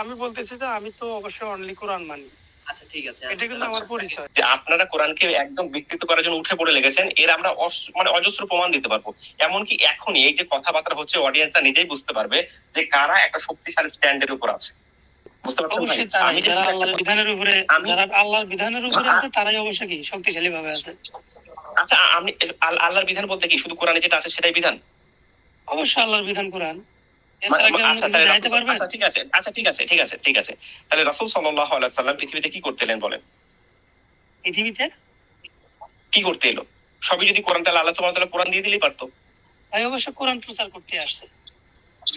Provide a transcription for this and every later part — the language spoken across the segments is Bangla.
আমি বলতেছি যে আমি তো অবশ্যই অনলি কোরআন মানি। আচ্ছা ঠিক আছে। এটা কিন্তু আমার পরিচয়। যে আপনারা কোরআনকে একদম বিকৃত করার জন্য উঠে পড়ে লেগেছেন এর আমরা মানে অজস্র প্রমাণ দিতে পারব। এমনকি এখনই এই যে কথাবার্তা হচ্ছে অডিয়েন্সরা নিজেই বুঝতে পারবে যে কারা একটা শক্তিশালী স্ট্যান্ডের উপর আছে। আল্লাহর বিধানের উপরে আমি- যারা আল্লাহর বিধানের উপরে আছে তারাই অবশ্যই কি শক্তিশালী ভাবে আছে? আচ্ছা আমি আল্লাহর বিধান বলতে কি? শুধু কোরআনে যেটা আছে সেটাই বিধান? অবশ্যই আল্লাহর বিধান কোরআন। আচ্ছা তাহলে আচ্ছা ঠিক আছে আচ্ছা ঠিক আছে ঠিক আছে ঠিক আছে। তাহলে রাসূল সাল্লাল্লাহু আলাইহি সাল্লাম পৃথিবীতে কি করতেলেন বলেন? পৃথিবীতে? কি করতে এলো? সবই যদি কোরআন তাহলে আল্লাহ ওয়া তাআলা কোরআন দিয়ে দিলেই পারতো। ভাই অবশ্য কোরআন প্রচার করতে আসছে।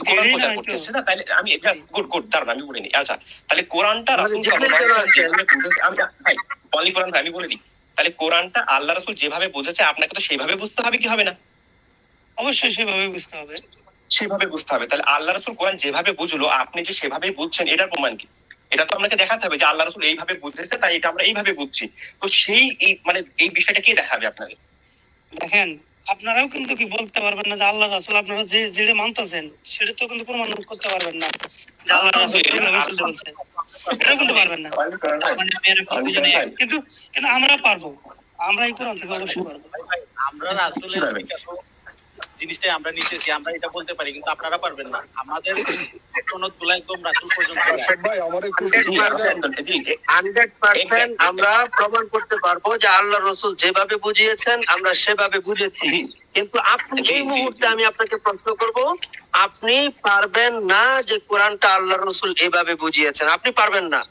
কোরআন প্রচার করতেছে না? তাহলে আমি গুড গুড দাঁড়ান আমি বলে নিই। আচ্ছা তাহলে কোরআনটা রাসূল যেখানে সাল্লাল্লাহু আলাইহি যেন ওয়াসাল্লাম যেভাবে বুঝেছে ভাই অনলি কোরআন ভাই আমি বলে দিই তাহলে কোরআনটা আল্লাহ রাসূল যেভাবে বুঝেছে আপনাকে তো সেইভাবে বুঝতে হবে কি হবে না? অবশ্যই সেভাবে বুঝতে হবে। সেভাবে বুঝতে হবে। তাহলে আল্লাহ রাসূল কোরআন যেভাবে বুঝলো আপনি যে সেভাবে বুঝছেন এটার প্রমাণ কি? এটা তো আপনাকে দেখাতে হবে যে আল্লাহ রাসূল এইভাবে বুঝেছে তাই এটা আমরা এইভাবে বুঝছি। তো সেই এই মানে এই বিষয়টা কে দেখাবে আপনাকে? দেখেন আপনারাও কিন্তু কি বলতে পারবেন না যে আল্লাহ রাসুল আপনারা যে যেটা মানতেছেন সেটা তো কিন্তু প্রমাণ করতে পারবেন না। যে আল্লাহ রাসুল এটাও কিন্তু পারবেন না। মানে এক। কিন্তু কিন্তু আমরা পারব। আমরা এই কোরআন থেকে অবশ্যই পারব। আমরা কীভাবে? জিনিসটাই আমরা নিতেছি আমরা এটা বলতে পারি কিন্তু আপনারা পারবেন না। আমাদের সনদগুলো একদম রাসুল পর্যন্ত আমার প্রমাণ করতে পারব যে আল্লাহ রসুল যেভাবে বুঝিয়েছেন আমরা সেভাবে বুঝেছি। কিন্তু আপনি এই মুহূর্তে আমি আপনাকে প্রশ্ন করব আপনি পারবেন না যে কোরআনটা আল্লাহ রসুল এভাবে বুঝিয়েছেন? আপনি পারবেন না।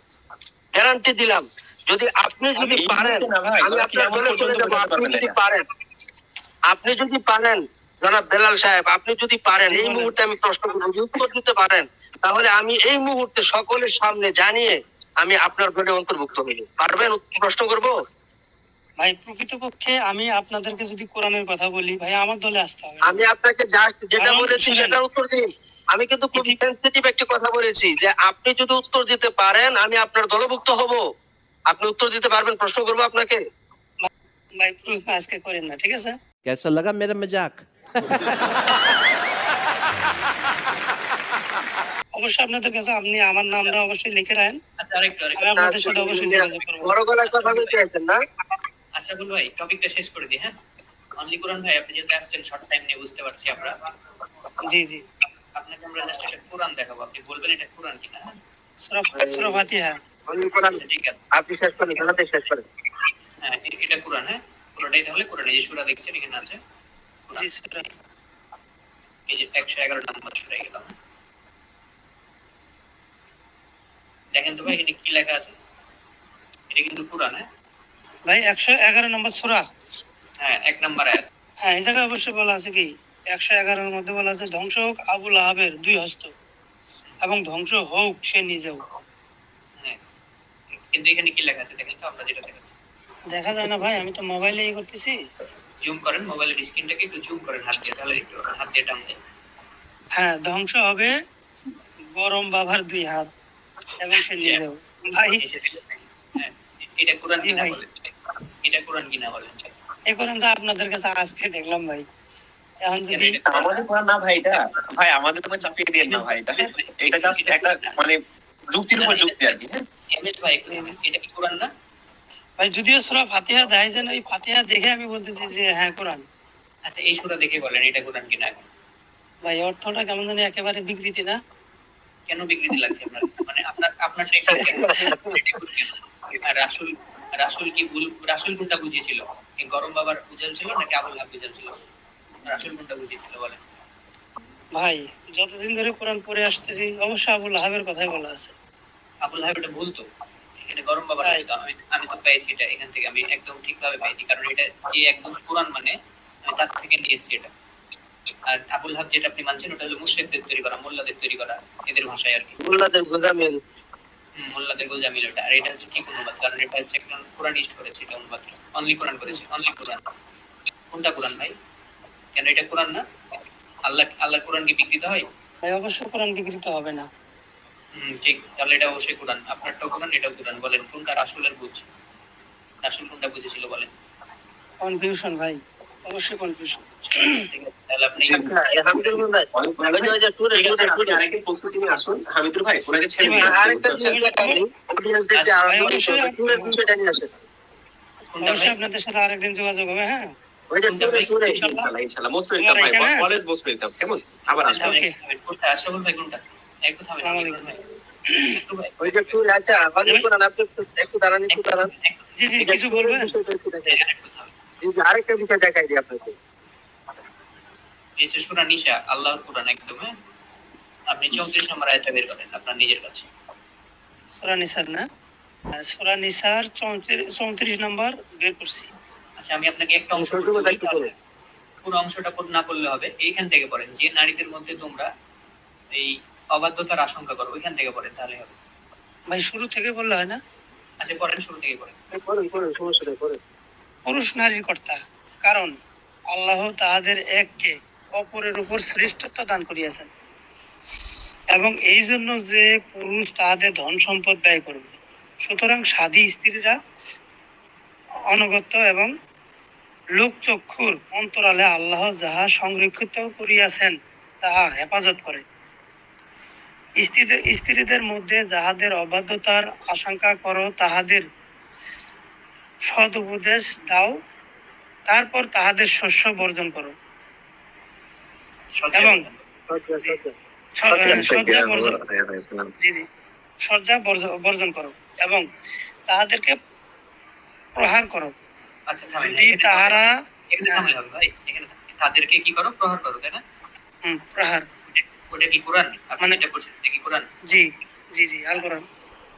গ্যারান্টি দিলাম। যদি আপনি যদি পারেন আমি ওরা আপনার বলে চলে যাব। আপনি যদি পারেন আপনি যদি পারেন জনাব বেলাল সাহেব আপনি যদি পারেন এই মুহূর্তে আমি প্রশ্ন করি উত্তর দিতে পারেন তাহলে আমি এই মুহূর্তে সকলের সামনে জানিয়ে আমি আপনার দলে অন্তর্ভুক্ত হইব পারবেন প্রশ্ন করব? ভাই প্রকৃতপক্ষে আমি আপনাদেরকে যদি কোরআনের কথা বলি ভাই আমার দলে আসতে হবে। আমি আপনাকে যেটা বলেছি সেটার উত্তর দিন আমি কিন্তু খুব সেন্সিটিভ একটি কথা বলেছি যে আপনি যদি উত্তর দিতে পারেন আমি আপনার দলভুক্ত হব। আপনি উত্তর দিতে পারবেন প্রশ্ন করব আপনাকে? ভাই প্রশ্ন আজকে করেন না ঠিক আছে? কেসা লাগা মেরা মজাক অবশ্যই আপনাদের কাছে আপনি আমার নামটা অবশ্যই লিখে রাখেন আচ্ছা আমি আপনাদের সাথে অবশ্যই যোগাযোগ করব। বড় গলায় কথা বলতে আছেন না? আচ্ছা বল ভাই টপিকটা শেষ করে দিই হ্যাঁ? অনলি কোরআন ভাই আপনি যেহেতু আসছেন শর্ট টাইম নিয়ে বুঝতে পারছি আমরা। জি জি। আপনাকে আমরা জাস্ট একটা কোরআন দেখাবো। আপনি বলবেন এটা কোরআন কিনা হ্যাঁ? সুরা সুরা ফাতিহা। আমি কোরআন। আচ্ছা, ঠিক আছে। আপনি শেষ করেন জানাতে শেষ করেন। হ্যাঁ এটা কোরআন হ্যাঁ? পুরোটাই তাহলে কোরআন। এই সুরা দেখছেন এখানে আছে। জি সুরা এই যে একশো এগারো নম্বর সুরাই গেলাম। দেখেন তো ভাই এখানে কি লেখা আছে? এটা কিন্তু কোরআন হ্যাঁ? ভাই একশো এগারো নম্বর সুরা। হ্যাঁ এক নম্বর আয়াত। হ্যাঁ এই জায়গায় অবশ্যই বলা আছে কি একশো এগারোর মধ্যে বলা আছে ধ্বংস হোক আবুল আহাবের দুই হস্ত এবং ধ্বংস হোক সে নিজেও। কিন্তু এখানে কি লেখা আছে? দেখেন তো আমরা যেটা দেখাচ্ছি। দেখা যায় না ভাই আমি তো মোবাইলে করতেছি। জুম করেন মোবাইলের স্ক্রিনটাকে একটু জুম করেন হাত দিয়ে তাহলে একটু হাত দিয়ে টান দেন হ্যাঁ ধ্বংস হবে গরম বাবার দুই হাত এবং সে নিজেও। ভাই। এসে দেখেন। হ্যাঁ এটা কোরআন কিনা বলেন এটা কোরআন কিনা বলেন এই কোরআনটা আপনাদের কাছে আজকে দেখলাম ভাই। এখন যদি আমাদের কোরআন না ভাই এটা ভাই আমাদের উপর চাপিয়ে দিয়ে না ভাই এটা এটা জাস্ট একটা মানে যুক্তির উপর যুক্তি আর কি হ্যাঁ। এমএস ভাই এটা কি কোরআন না? ভাই যদিও সুরা ফাতিহা দেখাইছেন ওই ফাতিহা দেখে আমি বলতেছি যে হ্যাঁ কোরআন। আচ্ছা এই সুরা দেখে বলেন এটা কোরআন কিনা এখন? ভাই অর্থটা কেমন জানি একেবারে বিকৃতি না। কেন বিকৃতি লাগছে আপনার? মানে আপনার আপনার আর রাসুল রাসুল কি ভুল রাসুল কোনটা বুঝিয়েছিল? এই গরম বাবার বুঝাল ছিল নাকি আবুল হাব বুঝাল ছিল? রাসুল কোনটা বুঝিয়েছিল বলেন। ভাই যতদিন ধরে কোরআন পড়ে আসতেছি অবশ্যই আবুল আহাবের কথাই বলা আছে। আবুল হাব এটা ভুল তো। এখানে গরম বাবার। আমি আমি তো পেয়েছি এটা এখান থেকে আমি একদম ঠিকভাবে পেয়েছি কারণ এটা যে একদম কোরআন মানে আমি তার থেকে নিয়ে এসেছি এটা। আর আবুল হাব যেটা আপনি মানছেন ওটা হলো মুর্শেদদের তৈরি করা মোল্লাদের তৈরি করা এদের ভাষায় আর কি। মোল্লাদের গোজামিল। মোল্লাদের গোজামিল ওটা। আর এটা হচ্ছে ঠিক অনুবাদ কারণ এটা হচ্ছে একজন কোরআন ইস্ট করেছে এটা অনুবাদ। অনলি কোরআন করেছে অনলি কোরআন। কোনটা কোরআন ভাই? কেন এটা কোরআন না? আল্লাহ আল্লাহর কোরআন কি বিকৃত হয়? ভাই অবশ্যই কোরআন বিকৃত হবে না। ঠিক। তাহলে এটা অবশ্যই কোরআন। আপনারটাও কোরআন এটাও কোরআন। বলেন কোনটা রাসুলের বুঝ? রাসুল কোনটা বুঝেছিল বলেন। কনফিউশন ভাই। অবশ্যই কনফিউশন তাহলে আপনি আচ্ছা প্রস্তুতি নিয়ে আসুন। হামিদুর ভাই ওনাকে ছেড়ে দিন আরেকটা জিনিস কোনটা ভাই? অবশ্যই আপনাদের সাথে আরেকদিন যোগাযোগ হবে হ্যাঁ? ইনশাআল্লাহ ইনশাআল্লাহ মোস্ট ওয়েলকাম ভাই? Always most welcome. কেমন? আবার আসবেন. কোনটা আশরাফুল ভাই কোনটা? একটু থামেন একটু আচ্ছা অনেক একটু- একটু দাঁড়ান একটু একটু দাঁড়ান। জি জি কিছু বলবেন? বিষয়টা একটু দেখাই। থামেন, একটু থামেন। এই যে আরেকটা বিষয় দেখাই দিই আপনাকে। এই যে সূরা নিসা আল্লাহর কোরআন একদম হ্যাঁ? আপনি চৌত্রিশ নম্বর আয়াতটা বের করেন আপনার নিজের কাছে। সোরা নিসার না? সোরা নিসার চৌত্রিশ নাম্বার বের করছি। আচ্ছা আমি আপনাকে একটা অংশ। পুরো অংশটা পড়- না পড়লে হবে এইখান থেকে পড়েন যে নারীদের মধ্যে তোমরা এই অবাধ্যতার আশঙ্কা করো ওইখান থেকে পড়েন তাহলে হবে। ভাই শুরু থেকে বললে হয় না? আচ্ছা পড়েন শুরু থেকে পড়েন। করেন পুরুষ নারীর কর্তা কারণ আল্লাহ তাহাদের এককে অপরের উপর শ্রেষ্ঠত্ব দান করিয়াছেন। এবং এই জন্য যে পুরুষ তাহাদের ধন সম্পদ ব্যয় করবে সুতরাং সাধী স্ত্রীরা অনগত্য এবং লোকচক্ষুর অন্তরালে আল্লাহ যাহা সংরক্ষিত করিয়াছেন তাহা হেফাজত করে। স্ত্রীদের মধ্যে যাহাদের অবাধ্যতার আশঙ্কা করো তাহাদের সদ উপদেশ দাও। তারপর তাহাদের শস্য বর্জন করো। এবং- আচ্ছা, শয্যা বর্জন করো এবং তাহাদেরকে প্রহার করো। আচ্ছা যদি তাহারা। তাদেরকে কি করো? প্রহার করো তাই না? হুম, প্রহার। ওটা কি কোরআন? আপনি মানে- এটা করছেন এটা কি কোরআন? জি জি জি আল কোরআন।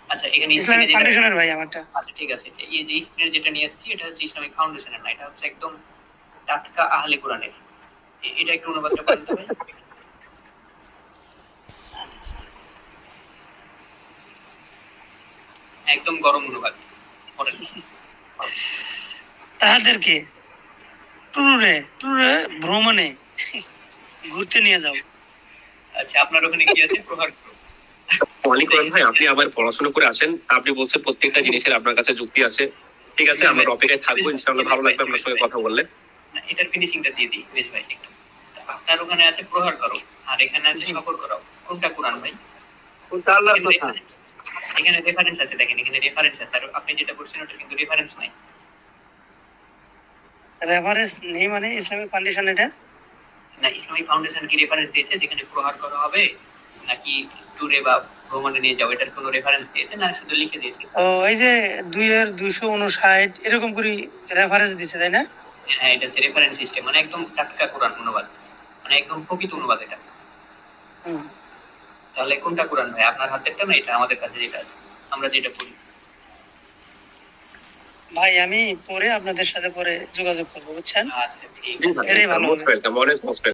আচ্ছা এখানে ইসলামিক ফাউন্ডেশনের ভাই আমারটা। আচ্ছা ঠিক আছে। এই যে যেটা নিয়ে আসছি এটা হচ্ছে ইসলামিক ফাউন্ডেশনের না এটা হচ্ছে একদম টাটকা আহলে কোরআনের। এটা একটু অনুবাদটা করেন তো ভাই। একদম গরম অনুবাদ। করেন তাহাদেরকে ট্যুরে ট্যুরে ভ্রমণে ঘুরতে নিয়ে যাও। আচ্ছা আপনার ওখানে কি আছে? প্রহার করো। অনেক ভাই আপনি আবার পড়াশোনা করে আসেন। আপনি বলছেন প্রত্যেকটা জিনিসের আপনার কাছে যুক্তি আছে। ঠিক আছে আমরা অপেক্ষায় থাকব ইনশাআল্লাহ ভালো লাগবে আপনার সঙ্গে কথা বললে। এটার ফিনিশিংটা দিয়ে দিই বেশ ভাই একটু। আপনার ওখানে আছে প্রহার করো। আর এখানে আছে। সফর করো। কোনটা কোরআন ভাই? কোনটা আল্লাহর এখানে কথা এখানে রেফারেন্স আছে দেখেন এখানে রেফারেন্স আছে। আর আপনি যেটা বলছেন ওটা কিন্তু রেফারেন্স নাই। রেফারেন্স নেই মানে ইসলামিক ফাউন্ডেশন এটা? না ইসলামিক ফাউন্ডেশন কি রেফারেন্স দিয়েছে? যেখানে প্রহার করা হবে নাকি ট্যুরে বা ভ্রমণে নিয়ে যাও এটার কোনো রেফারেন্স দিয়েছে না শুধু লিখে দিয়েছে? ও এই যে দুইয়ের দুইশো উনষাট এরকম করে রেফারেন্স দিছে তাই না? হ্যাঁ এটা হচ্ছে রেফারেন্স সিস্টেম মানে একদম টাটকা কোরআন অনুবাদ মানে একদম প্রকৃত অনুবাদ এটা। হুম। তাহলে কোনটা কোরআন ভাই? আপনার হাতেরটা না এটা? আমাদের কাছে যেটা আছে আমরা যেটা পড়ি। ভাই আমি পরে আপনাদের সাথে পরে যোগাযোগ করব বুঝছেন? আচ্ছা এটাই ভালো